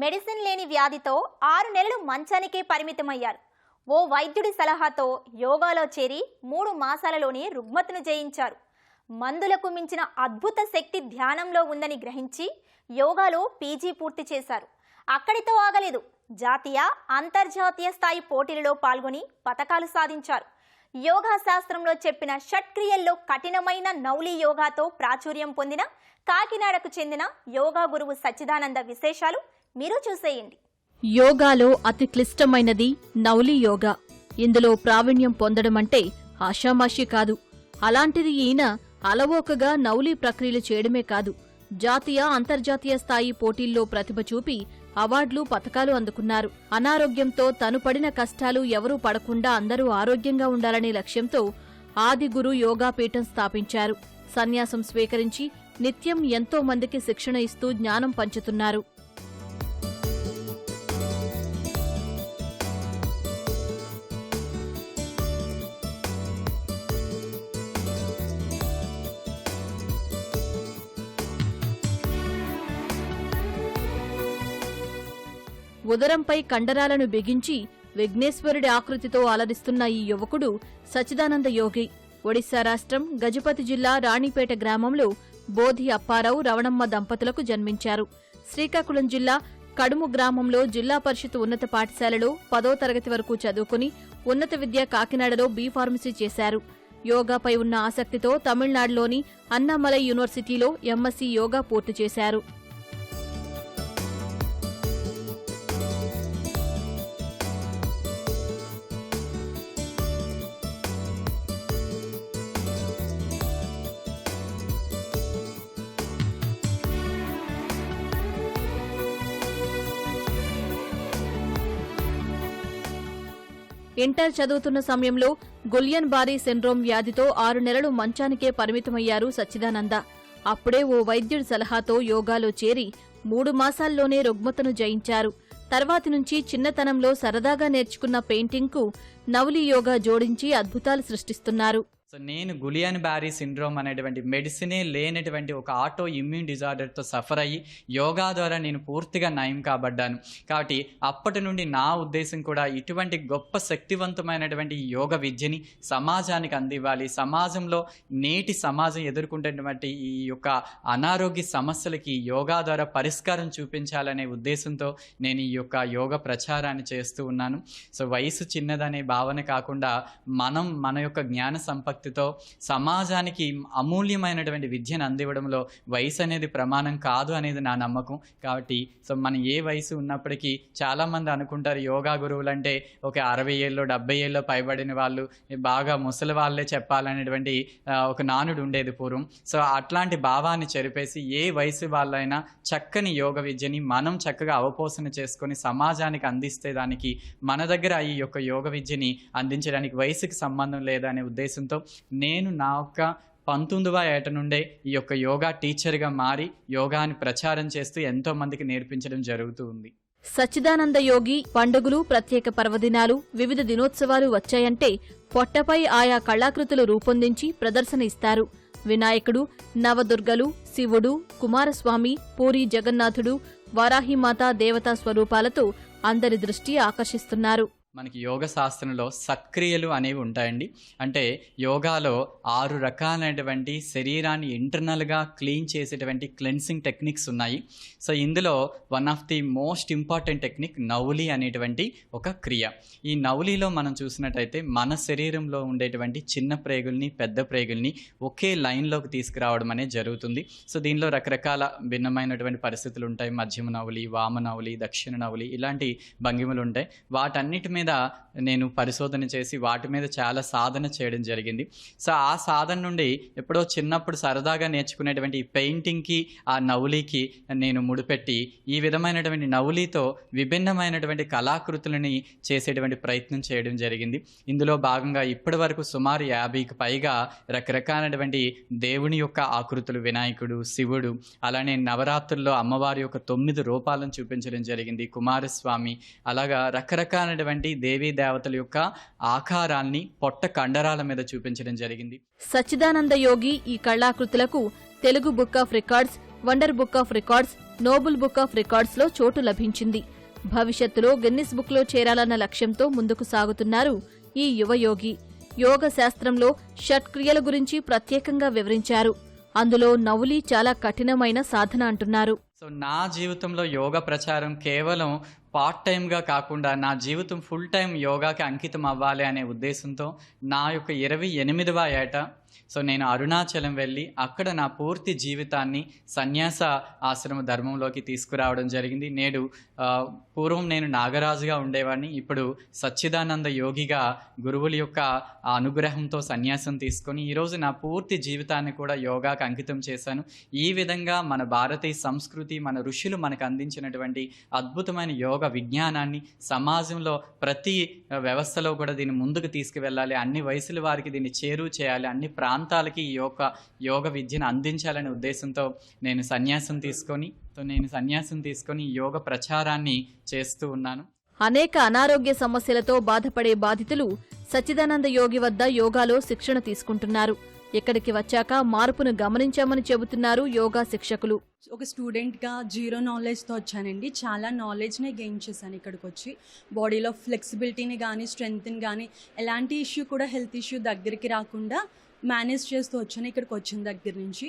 Medicine లేని వ్యాధితో ఆరు నెలలు మంచానికే పరిమితమయ్యారు. ఓ వైద్యుడి సలహాతో యోగాలో చేరి మూడు మాసాలలోనే రుగ్మతను జయించారు. మందులకు మించిన అద్భుత శక్తి ధ్యానంలో ఉందని గ్రహించి యోగాలో పీజీ పూర్తి చేశారు. అక్కడితో ఆగలేదు. జాతీయ అంతర్జాతీయ స్థాయి పోటీలలో పాల్గొని పథకాలు సాధించారు. యోగా శాస్త్రంలో చెప్పిన షట్క్రియల్లో కఠినమైన నౌలి యోగాతో ప్రాచుర్యం పొందిన కాకినాడకు చెందిన యోగా గురువు సచ్చిదానంద విశేషాలు మీరు చూసేయండి. యోగాలో అతి క్లిష్టమైనది నౌలి యోగా. ఇందులో ప్రావీణ్యం పొందడం అంటే ఆషామాషి కాదు. అలాంటిది ఈయన అలవోకగా నౌలి ప్రక్రియలు చేయడమే కాదు జాతీయ అంతర్జాతీయ స్థాయి పోటీల్లో ప్రతిభ చూపి అవార్డులు పథకాలు అందుకున్నారు. అనారోగ్యంతో తను పడిన కష్టాలు ఎవరూ పడకుండా అందరూ ఆరోగ్యంగా ఉండాలనే లక్ష్యంతో ఆదిగురు యోగా పీఠం స్థాపించారు. సన్యాసం స్వీకరించి నిత్యం ఎంతో మందికి శిక్షణ ఇస్తూ జ్ఞానం పంచుతున్నారు. ఉదరంపై కండరాలను బిగించి విఘ్నేశ్వరుడి ఆకృతితో అలరిస్తున్న ఈ యువకుడు సచిదానంద యోగి. ఒడిశా రాష్ట్రం గజపతి జిల్లా రాణిపేట గ్రామంలో బోధి అప్పారావు రవణమ్మ దంపతులకు జన్మించారు. శ్రీకాకుళం జిల్లా కడుము గ్రామంలో జిల్లా పరిషత్ ఉన్నత పాఠశాలలో పదో తరగతి వరకు చదువుకుని ఉన్నత విద్య కాకినాడలో బీ ఫార్మసీ చేశారు. యోగాపై ఉన్న ఆసక్తితో తమిళనాడులోని అన్నామలై యూనివర్సిటీలో ఎంఎస్సీ యోగా పూర్తి చేశారు. ఇంటర్ చదువుతున్న సమయంలో గుల్యన్ బారీ సిండ్రోమ్ వ్యాధితో ఆరు నెలలు మంచానికే పరిమితమయ్యారు సచ్చిదానంద. అప్పుడే ఓ వైద్యుడి సలహాతో యోగాలో చేరి మూడు మాసాల్లోనే రుగ్మతను జయించారు. తర్వాతి నుంచి చిన్నతనంలో సరదాగా నేర్చుకున్న పెయింటింగ్కు నవలి యోగా జోడించి అద్భుతాలు సృష్టిస్తున్నారు. సో నేను గులియన్ బ్యారీ సిండ్రోమ్ అనేటువంటి మెడిసినే లేనటువంటి ఒక ఆటో ఇమ్యూన్ డిజార్డర్తో సఫర్ అయ్యి యోగా ద్వారా నేను పూర్తిగా నయం కాబడ్డాను. కాబట్టి అప్పటి నుండి నా ఉద్దేశం కూడా ఇటువంటి గొప్ప శక్తివంతమైనటువంటి యోగ విద్యని సమాజానికి అందివ్వాలి. సమాజంలో నేటి సమాజం ఎదుర్కొంటున్నటువంటి ఈ యొక్క అనారోగ్య సమస్యలకి యోగా ద్వారా పరిష్కారం చూపించాలనే ఉద్దేశంతో నేను ఈ యొక్క యోగ ప్రచారాన్ని చేస్తూ ఉన్నాను. సో వయసు చిన్నదనే భావన కాకుండా మనం మన యొక్క జ్ఞాన భక్తితో సమాజానికి అమూల్యమైనటువంటి విద్యను అందివ్వడంలో వయసు అనేది ప్రమాణం కాదు అనేది నా నమ్మకం. కాబట్టి సో మనం ఏ వయసు ఉన్నప్పటికీ చాలామంది అనుకుంటారు యోగా గురువులు అంటే ఒక అరవై ఏళ్ళు డెబ్బై ఏళ్ళు పైబడిన వాళ్ళు బాగా ముసలి వాళ్ళే చెప్పాలనేటువంటి ఒక నానుడు ఉండేది పూర్వం. సో అట్లాంటి భావాన్ని చెరిపేసి ఏ వయసు వాళ్ళైనా చక్కని యోగ విద్యని మనం చక్కగా అవపోసన చేసుకొని సమాజానికి అందిస్తే దానికి మన దగ్గర ఈ యొక్క యోగ విద్యని అందించడానికి వయసుకి సంబంధం లేదనే ఉద్దేశంతో నేను నా యొక్క పంతొమ్మిదవ ఏట నుండే ఈ యొక్క యోగా టీచర్గా మారి యోగాని ప్రచారం చేస్తూ ఎంతో మందికి నేర్పించడం జరుగుతూ ఉంది. సచ్చిదానంద యోగి పండుగలు ప్రత్యేక పర్వదినాలు వివిధ దినోత్సవాలు వచ్చాయంటే పొట్టపై ఆయా కళాకృతులు రూపొందించి ప్రదర్శన ఇస్తారు. వినాయకుడు నవదుర్గలు శివుడు కుమారస్వామి పూరి జగన్నాథుడు వారాహిమాత దేవతా స్వరూపాలతో అందరి దృష్టి ఆకర్షిస్తున్నారు. మనకి యోగ శాస్త్రంలో సక్రియలు అనేవి ఉంటాయండి. అంటే యోగాలో ఆరు రకాలైనటువంటి శరీరాన్ని ఇంటర్నల్గా క్లీన్ చేసేటువంటి క్లెన్సింగ్ టెక్నిక్స్ ఉన్నాయి. సో ఇందులో one of the most important technique nauli అనేటువంటి ఒక క్రియ. ఈ నౌలిలో మనం చూసినట్టయితే మన శరీరంలో ఉండేటువంటి చిన్న ప్రేగుల్ని పెద్ద ప్రేగుల్ని ఒకే లైన్లోకి తీసుకురావడం అనేది జరుగుతుంది. సో దీనిలో రకరకాల భిన్నమైనటువంటి పరిస్థితులు ఉంటాయి. మధ్యమ నవలి వామ నవలి దక్షిణ నవలి ఇలాంటి భంగిమలు ఉంటాయి. వాటన్నిటి మీద నేను పరిశోధన చేసి వాటి మీద చాలా సాధన చేయడం జరిగింది. సో ఆ సాధన నుండి ఎప్పుడో చిన్నప్పుడు సరదాగా నేర్చుకునేటువంటి ఈ పెయింటింగ్కి ఆ నవలికి నేను ముడిపెట్టి ఈ విధమైనటువంటి నవలీతో విభిన్నమైనటువంటి కళాకృతులని చేసేటువంటి ప్రయత్నం చేయడం జరిగింది. ఇందులో భాగంగా ఇప్పటి వరకు సుమారు యాభైకి పైగా రకరకాలైనటువంటి దేవుని యొక్క ఆకృతులు వినాయకుడు శివుడు అలానే నవరాత్రుల్లో అమ్మవారి యొక్క తొమ్మిది రూపాలను చూపించడం జరిగింది. కుమారస్వామి అలాగా రకరకాలైనటువంటి దేవీ దేవతల యొక్క ఆకారాల్ని పొట్ట కండరాల మీద చూపించడం జరిగింది. సచ్చిదానంద యోగి ఈ కళాకృతులకు Telugu book of records wonder book of records noble book of రికార్డ్స్లో చోటు లభించింది. భవిష్యత్తులో గిన్నిస్ బుక్లో చేరాలన్న లక్ష్యంతో ముందుకు సాగుతున్నారు ఈ యువయోగి యోగ. శాస్త్రంలో షట్క్రియల గురించి ప్రత్యేకంగా వివరించారు. అందులో నవులి చాలా కఠినమైన సాధన అంటున్నారు. సో నా జీవితంలో యోగా ప్రచారం కేవలం పార్ట్ టైంగా కాకుండా నా జీవితం ఫుల్ టైం యోగాకి అంకితం అవ్వాలి అనే ఉద్దేశంతో నా యొక్క ఇరవై ఎనిమిదవ ఏట సో నేను అరుణాచలం వెళ్ళి అక్కడ నా పూర్తి జీవితాన్ని సన్యాస ఆశ్రమ ధర్మంలోకి తీసుకురావడం జరిగింది. నేడు పూర్వం నేను నాగరాజుగా ఉండేవాడిని. ఇప్పుడు సచ్చిదానంద యోగిగా గురువుల యొక్క అనుగ్రహంతో సన్యాసం తీసుకొని ఈరోజు నా పూర్తి జీవితాన్ని కూడా యోగాకు అంకితం చేశాను. ఈ విధంగా మన భారతీయ సంస్కృతి మన ఋషులు మనకు అందించినటువంటి అద్భుతమైన యోగ విజ్ఞానాన్ని సమాజంలో ప్రతి వ్యవస్థలో కూడా దీన్ని ముందుకు తీసుకువెళ్ళాలి. అన్ని వయసుల వారికి దీన్ని చేరువ చేయాలి. అన్ని ప్రాంతాలకి ఈ యొక్క యోగ విద్యను అందించాలనే ఉద్దేశంతో నేను సన్యాసం తీసుకొని సో నేను సన్యాసం తీసుకొని యోగ ప్రచారాన్ని చేస్తూ ఉన్నాను. అనేక అనారోగ్య సమస్యలతో బాధపడే బాధితులు సచ్చిదానంద యోగి వద్ద యోగాలో శిక్షణ తీసుకుంటున్నారు. ఇక్కడికి వచ్చాక మార్పును గమనించామని చెబుతున్నారు యోగా శిక్షకులు. ఒక స్టూడెంట్గా జీరో నాలెడ్జ్తో వచ్చానండి. చాలా నాలెడ్జ్నే గెయిన్ చేశాను ఇక్కడికి వచ్చి బాడీలో ఫ్లెక్సిబిలిటీని కానీ స్ట్రెంగ్త్ని కానీ ఎలాంటి ఇష్యూ కూడా హెల్త్ ఇష్యూ దగ్గరికి రాకుండా మేనేజ్ చేస్తూ వచ్చాను ఇక్కడికి వచ్చిన దగ్గర నుంచి.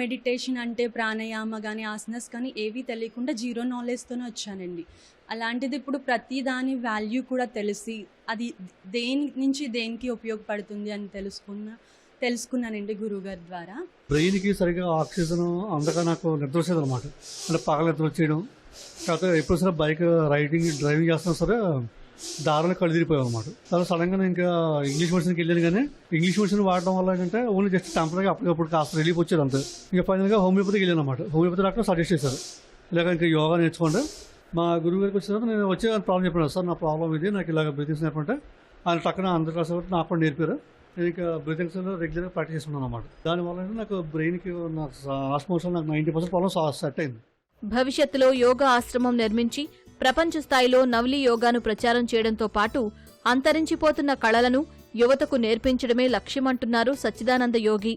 మెడిటేషన్ అంటే ప్రాణాయామ కానీ ఆసనస్ కానీ ఏవి తెలియకుండా జీరో నాలెడ్జ్తోనే వచ్చానండి. అలాంటిది ఇప్పుడు ప్రతి దాని వాల్యూ కూడా తెలిసి అది దేని నుంచి దేనికి ఉపయోగపడుతుంది అని తెలుసుకున్న తెలుసుకున్నానండి గురువుగారి ద్వారా. బ్రెయిన్కి సరిగా ఆక్సిజన్ అందక నాకు నిద్ర వచ్చేది అనమాట అంటే పగల నిద్ర వచ్చేయడం కాకపోతే ఎప్పుడు సరే బైక్ రైడింగ్ డ్రైవింగ్ చేస్తున్నా సరే దారుణ కళ్ళు అనమాట తర్వాత సడన్గా నేను ఇంకా ఇంగ్లీష్ మెడిసిన్కి వెళ్ళాను కానీ ఇంగ్లీష్ మెడిసిన్ వాడడం వల్ల ఏంటంటే ఓన్లీ జస్ట్ టెంపరీగా అప్పటికప్పుడు కాస్త రిలీఫ్ వచ్చేది అంతే. ఇంకా ఫైనల్గా హోమియోపతికి వెళ్ళాను అనమాట హోమియోపతి డాక్టర్ సజెస్ట్ చేశారు. ఇలాగ ఇంకా యోగా నేర్చుకోండి. మా గురువు గారికి వచ్చిన తర్వాత నేను వచ్చే ప్రాబ్లం చెప్పాను సార్ నా ప్రాబ్లం ఇది నాకు ఇలాగ బ్రీతింగ్స్ నేర్పంటే ఆయన టక్కన అందరి క్లాస్ నాకు కూడా నేర్పారు. నేను ఇంకా బ్రీతింగ్స్ రెగ్యులర్గా ప్రాక్టీస్ చేస్తున్నాను అనమాట దానివల్ల నాకు బ్రెయిన్కి నాకు ఆస్మోషన్ నాకు నైంటీ పర్సెంట్ ప్రాబ్లమ్ సెట్ అయింది. భవిష్యత్తులో యోగా ఆశ్రమం నిర్మించి ప్రపంచ స్థాయిలో నవలి యోగాను ప్రచారం చేయడంతో పాటు అంతరించిపోతున్న కళలను యువతకు నేర్పించడమే లక్ష్యమంటున్నారు సచ్చిదానంద యోగి.